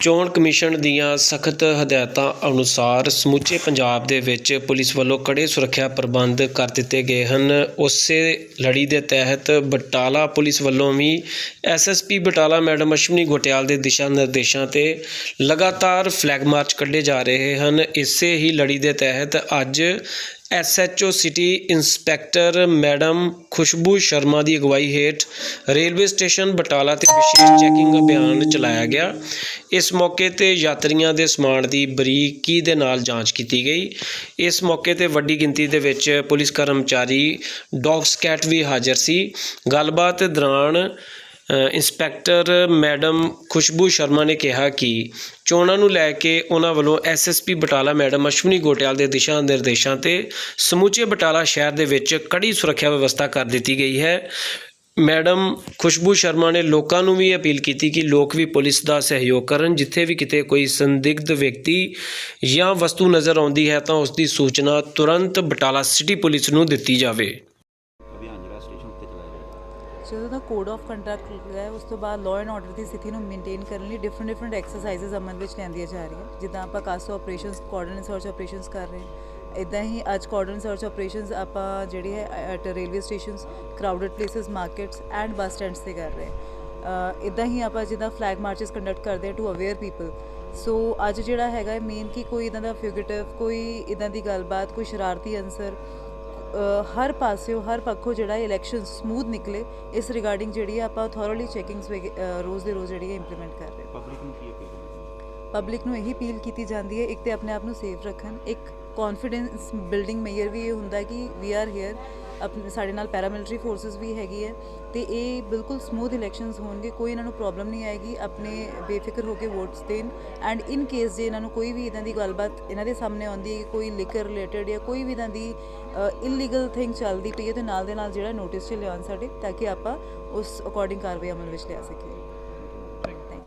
ਚੋਣ ਕਮਿਸ਼ਨ ਦੀਆਂ ਸਖਤ ਹਦਾਇਤਾਂ ਅਨੁਸਾਰ ਸਮੁੱਚੇ ਪੰਜਾਬ ਦੇ ਵਿੱਚ ਪੁਲਿਸ ਵੱਲੋਂ ਕੜੇ ਸੁਰੱਖਿਆ ਪ੍ਰਬੰਧ ਕਰ ਦਿੱਤੇ ਗਏ ਹਨ। ਉਸੇ ਲੜੀ ਦੇ ਤਹਿਤ ਬਟਾਲਾ ਪੁਲਿਸ ਵੱਲੋਂ ਵੀ ਐਸਐਸਪੀ ਬਟਾਲਾ ਮੈਡਮ ਅਸ਼ਵਨੀ ਗੋਟਿਆਲ ਦੇ ਦਿਸ਼ਾ ਨਿਰਦੇਸ਼ਾਂ ਤੇ ਲਗਾਤਾਰ ਫਲੈਗ ਮਾਰਚ ਕੱਢੇ ਜਾ ਰਹੇ ਹਨ। ਇਸੇ ਹੀ ਲੜੀ ਦੇ ਤਹਿਤ ਅੱਜ ਐਸਐਚਓ ਸਿਟੀ ਇੰਸਪੈਕਟਰ ਮੈਡਮ ਖੁਸ਼ਬੂ ਸ਼ਰਮਾ ਦੀ ਅਗਵਾਈ ਹੇਠ ਰੇਲਵੇ ਸਟੇਸ਼ਨ ਬਟਾਲਾ ਤੇ ਵਿਸ਼ੇਸ਼ ਚੈਕਿੰਗ ਅਭਿਆਨ ਚਲਾਇਆ ਗਿਆ। ਇਸ ਮੌਕੇ ਤੇ ਯਾਤਰੀਆਂ ਦੇ ਸਮਾਨ ਦੀ ਬਰੀਕੀ ਦੇ ਨਾਲ ਜਾਂਚ ਕੀਤੀ ਗਈ। ਇਸ ਮੌਕੇ ਤੇ ਵੱਡੀ ਗਿਣਤੀ ਦੇ ਵਿੱਚ ਪੁਲਿਸ ਕਰਮਚਾਰੀ ਡੌਗ ਸਕੈਟ ਵੀ ਹਾਜ਼ਰ ਸੀ। ਗੱਲਬਾਤ ਦੌਰਾਨ ਇੰਸਪੈਕਟਰ ਮੈਡਮ ਖੁਸ਼ਬੂ ਸ਼ਰਮਾ ਨੇ ਕਿਹਾ ਕਿ ਚੋਣਾਂ ਨੂੰ ਲੈ ਕੇ ਉਹਨਾਂ ਵੱਲੋਂ ਐਸਐਸਪੀ ਬਟਾਲਾ ਮੈਡਮ ਅਸ਼ਵਨੀ ਗੋਟਿਆਲ ਦੇ ਦਿਸ਼ਾ ਨਿਰਦੇਸ਼ਾਂ ਤੇ ਸਮੁੱਚੇ ਬਟਾਲਾ ਸ਼ਹਿਰ ਦੇ ਵਿੱਚ ਕੜੀ ਸੁਰੱਖਿਆ ਵਿਵਸਥਾ ਕਰ ਦਿੱਤੀ ਗਈ ਹੈ। ਮੈਡਮ ਖੁਸ਼ਬੂ ਸ਼ਰਮਾ ਨੇ ਲੋਕਾਂ ਨੂੰ ਵੀ ਅਪੀਲ ਕੀਤੀ ਕਿ ਲੋਕ ਵੀ ਪੁਲਿਸ ਦਾ ਸਹਿਯੋਗ ਕਰਨ, ਜਿੱਥੇ ਵੀ ਕਿਤੇ ਕੋਈ ਸੰਦਿਗਧ ਵਿਅਕਤੀ ਜਾਂ ਵਸਤੂ ਨਜ਼ਰ ਆਉਂਦੀ ਹੈ ਤਾਂ ਉਸ ਦੀ ਸੂਚਨਾ ਤੁਰੰਤ ਬਟਾਲਾ ਸਿਟੀ ਪੁਲਿਸ ਨੂੰ ਦਿੱਤੀ ਜਾਵੇ। ਅਭਿਆਨ ਜਿਹੜਾ ਸਟੇਸ਼ਨ ਉੱਤੇ ਚਲਾਇਆ ਜਾਏਗਾ ਜਦੋਂ ਦਾ ਕੋਡ ਆਫ ਕੰਡਕਟ ਹੈ, ਉਸ ਤੋਂ ਬਾਅਦ ਲਾਅ ਐਂਡ ਆਰਡਰ ਦੀ ਸਥਿਤੀ ਨੂੰ ਮੇਨਟੇਨ ਕਰਨ ਲਈ ਡਿਫਰੈਂਟ ਡਿਫਰੈਂਟ ਐਕਸਰਸਾਈਜ਼ਸ ਅਮਲ ਵਿੱਚ ਲਿਆਂਦੀਆਂ ਜਾ ਰਹੀਆਂ, ਜਿੱਦਾਂ ਆਪਾਂ CASO operations coordinate search operations ਕਰ ਰਹੇ ਹਾਂ। ਇਦਾਂ ਹੀ ਅੱਜ ਕੋਆਰਡੀਨੇਟ ਸਰਚ ਆਪਰੇਸ਼ਨਸ ਆਪਾਂ ਜਿਹੜੀ ਹੈ at railway stations crowded places markets and bus stands ਤੇ ਕਰ ਰਹੇ ਇਦਾਂ ਹੀ ਆਪਾਂ ਜਿੱਦਾਂ ਫਲੈਗ ਮਾਰਚਸ ਕੰਡਕਟ ਕਰਦੇ ਹਾਂ ਟੂ ਅਵੇਅਰ ਪੀਪਲ ਸੋ ਅੱਜ ਜਿਹੜਾ ਹੈਗਾ ਮੇਨ ਕਿ ਕੋਈ ਇਦਾਂ ਦਾ ਫਿਊਗੇਟਿਵ ਕੋਈ ਇਦਾਂ ਦੀ ਗੱਲਬਾਤ ਕੋਈ ਸ਼ਰਾਰਤੀ ਅਨਸਰ ਹਰ ਪਾਸਿਓਂ ਹਰ ਪੱਖੋਂ ਜਿਹੜਾ ਇਲੈਕਸ਼ਨ ਸਮੂਥ ਨਿਕਲੇ ਇਸ ਰਿਗਾਰਡਿੰਗ ਜਿਹੜੀ ਹੈ ਆਪਾਂ ਥੋਰਲੀ ਚੈਕਿੰਗਸ ਰੋਜ਼ ਦੇ ਰੋਜ਼ ਜਿਹੜੀ ਇੰਪਲੀਮੈਂਟ ਕਰ ਰਹੇ ਪਬਲਿਕ ਨੂੰ ਕੀ ਅਪੀਲ ਪਬਲਿਕ ਨੂੰ ਇਹੀ ਅਪੀਲ ਕੀਤੀ ਜਾਂਦੀ ਹੈ ਇੱਕ ਤੇ ਆਪਣੇ ਆਪ ਨੂੰ ਸੇਫ ਰੱਖਣ ਇੱਕ ਕੌਨਫੀਡੈਂਸ ਬਿਲਡਿੰਗ ਮੇਅਰ ਵੀ ਇਹ ਹੁੰਦਾ ਕਿ ਵੀ ਆਰ ਹੇਅਰ ਆਪਣੇ ਸਾਡੇ ਨਾਲ ਪੈਰਾਮਿਲਟਰੀ ਫੋਰਸਸ ਵੀ ਹੈਗੀ ਹੈ ਤੇ ਇਹ ਬਿਲਕੁਲ ਸਮੂਥ ਇਲੈਕਸ਼ਨਸ ਹੋਣਗੇ, ਕੋਈ ਇਹਨਾਂ ਨੂੰ ਪ੍ਰੋਬਲਮ ਨਹੀਂ ਆਏਗੀ, ਆਪਣੇ ਬੇਫਿਕਰ ਹੋ ਕੇ ਵੋਟਸ ਦੇਣ ਐਂਡ ਇਨ ਕੇਸ ਜੇ ਇਹਨਾਂ ਨੂੰ ਕੋਈ ਵੀ ਇਦਾਂ ਦੀ ਗੱਲਬਾਤ ਇਹਨਾਂ ਦੇ ਸਾਹਮਣੇ ਆਉਂਦੀ ਹੈ ਕਿ ਕੋਈ ਲਿਕਰ ਰਿਲੇਟਡ ਜਾਂ ਕੋਈ ਵੀ ਇਦਾਂ ਦੀ ਇਲੀਗਲ ਥਿੰਗ ਚੱਲਦੀ ਪਈ ਹੈ, ਤੇ ਨਾਲ ਦੇ ਨਾਲ ਜਿਹੜਾ ਨੋਟਿਸ ਚ ਲਿਆਉਣ ਸਾਡੇ, ਤਾਂ ਕਿ ਆਪਾਂ ਉਸ ਅਕੋਰਡਿੰਗ ਕਾਰਵਾਈ ਅਮਲ ਵਿੱਚ ਲਿਆ ਸਕੀਏ।